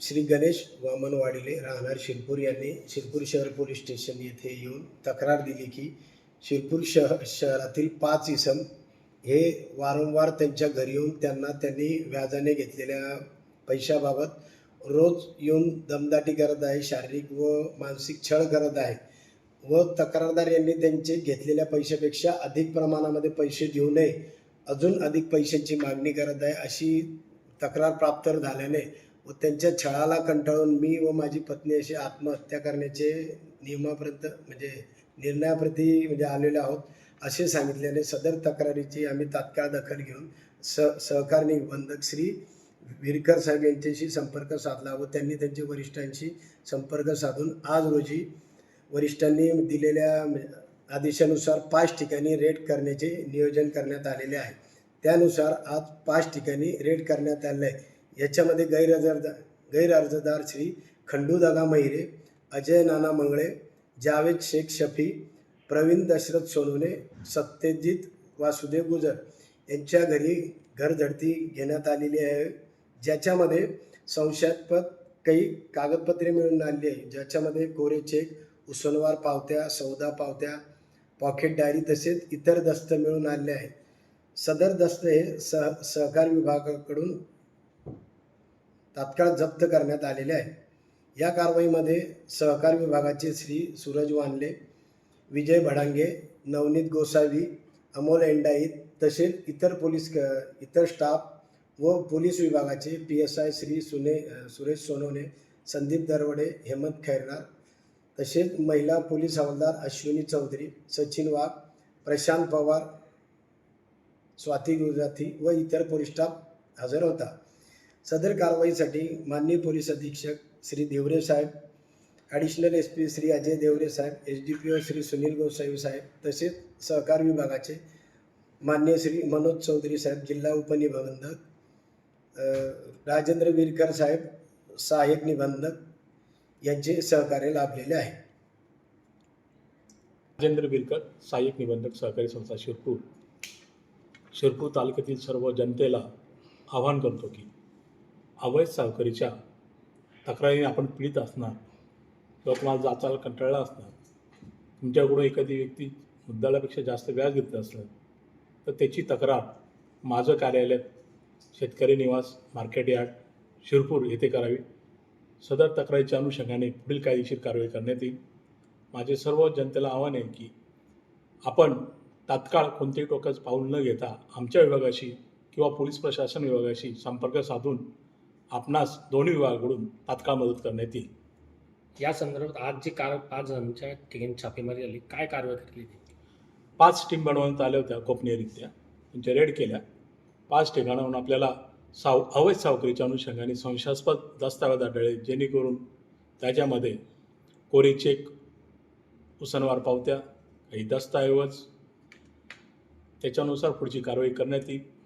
श्री गणेश वामन वाडिले राहणार शिरपूर यांनी शिरपूर शहर पोलीस स्टेशन येथे येऊन तक्रार दिली की शिरपूर शहर शहरातील पाच इसम हे वारंवार त्यांच्या घरी येऊन त्यांना त्यांनी व्याजाने घेतलेल्या पैशाबाबत रोज येऊन दमदाटी करत आहे शारीरिक व मानसिक छळ करत आहे व तक्रारदार यांनी त्यांचे घेतलेल्या पैशापेक्षा अधिक प्रमाणामध्ये पैसे देऊ नये अजून अधिक पैशांची मागणी करत आहे अशी तक्रार प्राप्त झाल्याने व त्यांच्या छळाला कंटाळून मी व माझी पत्नी अशी आत्महत्या करण्याचे नियमापर्यंत म्हणजे निर्णयाप्रती म्हणजे आलेले आहोत असे सांगितल्याने सदर तक्रारीची आम्ही तात्काळ दखल घेऊन स सहकार निबंधक श्री विरकर साहेब यांच्याशी संपर्क साधला व त्यांनी त्यांच्या वरिष्ठांशी संपर्क साधून आज रोजी वरिष्ठांनी दिलेल्या आदेशानुसार पाच ठिकाणी रेड करण्याचे नियोजन करण्यात आलेले आहे. त्यानुसार आज पाच ठिकाणी रेड करण्यात आले आहे. याच्यामध्ये गैरहजरदार गैरअर्जदार श्री खंडू दादा महिरे अजय नाना मंगळे जावेद शेख शफी प्रवीण दशरथ सोनवणे सत्यजित वासुदेव गुजर यांच्या घरी घरझडती घेण्यात आलेली आहे. ज्याच्यामध्ये संशयास्पद काही कागदपत्रे मिळून आली आहे. ज्याच्यामध्ये कोरे चेक उसनवार पावत्या सौदा पावत्या पॉकेट डायरी तसेच इतर दस्त मिळून आले आहेत. सदर दस्त हे सह सहकार विभागाकडून तात्काळ जप्त करण्यात आलेले आहे. या कारवाईमध्ये सहकार विभागाचे श्री सूरज वानले विजय भडांगे नवनीत गोसावी अमोल एंडाईत तसेच इतर पोलीस क इतर स्टाफ व पोलीस विभागाचे पी एस आय श्री सुने सुरेश सोनवणे संदीप दरवडे हेमंत खैरनार तसेच महिला पोलीस हवालदार अश्विनी चौधरी सचिन वाघ प्रशांत पवार स्वाती गुजराती व इतर पोलीस स्टाफ हजर होता. सदर कारवाईसाठी माननीय पोलीस अधीक्षक श्री देवरे साहेब additional S P Shri Ajay Deore साहेब H D P O Shri Sunil Gosavi साहेब तसेच सहकार विभागाचे मान्य श्री मनोज चौधरी साहेब जिल्हा उपनिबंधक राजेंद्र विरकर साहेब सहाय्यक निबंधक यांचे सहकार्य लाभलेले आहे. राजेंद्र बिरकर सहाय्यक निबंधक सहकारी संस्था शिरपूर. शिरपूर तालुक्यातील सर्व जनतेला आवाहन करतो की अवैध सावकारीच्या तक्रारीने आपण पीडित असणार. किंवा तुम्हाला जाचाला कंटाळला असणार. तुमच्याकडून एखादी व्यक्ती मुद्दालापेक्षा जास्त व्याज घेतलं असलं तर त्याची तक्रार माझं कार्यालय शेतकरी निवास मार्केट यार्ड शिरपूर येथे करावी. सदर तक्रारीच्या अनुषंगाने पुढील कायदेशीर कारवाई करण्यात येईल. माझे सर्व जनतेला आव्हान आहे की आपण तात्काळ कोणतेही टोकाचं पाऊल न घेता आमच्या विभागाशी किंवा पोलीस प्रशासन विभागाशी संपर्क साधून आपणास दोन्ही विभागाकडून तात्काळ मदत करण्यात येईल. या संदर्भात आज जी कार पाच जणांच्या ठिकाणी छापेमारी झाली काय कारवाई केली पाच टीम बनवण्यात आल्या होत्या गोपनीयरित्या त्यांच्या रेड केल्या. पाच ठिकाणाहून आपल्याला साव अवैध सावकारीच्या अनुषंगाने संशयास्पद दस्तावेज आढळले जेणेकरून त्याच्यामध्ये कोरे चेक उसनवार पावत्या काही दस्तऐवज. त्याच्यानुसार पुढची कारवाई करण्यात येईल.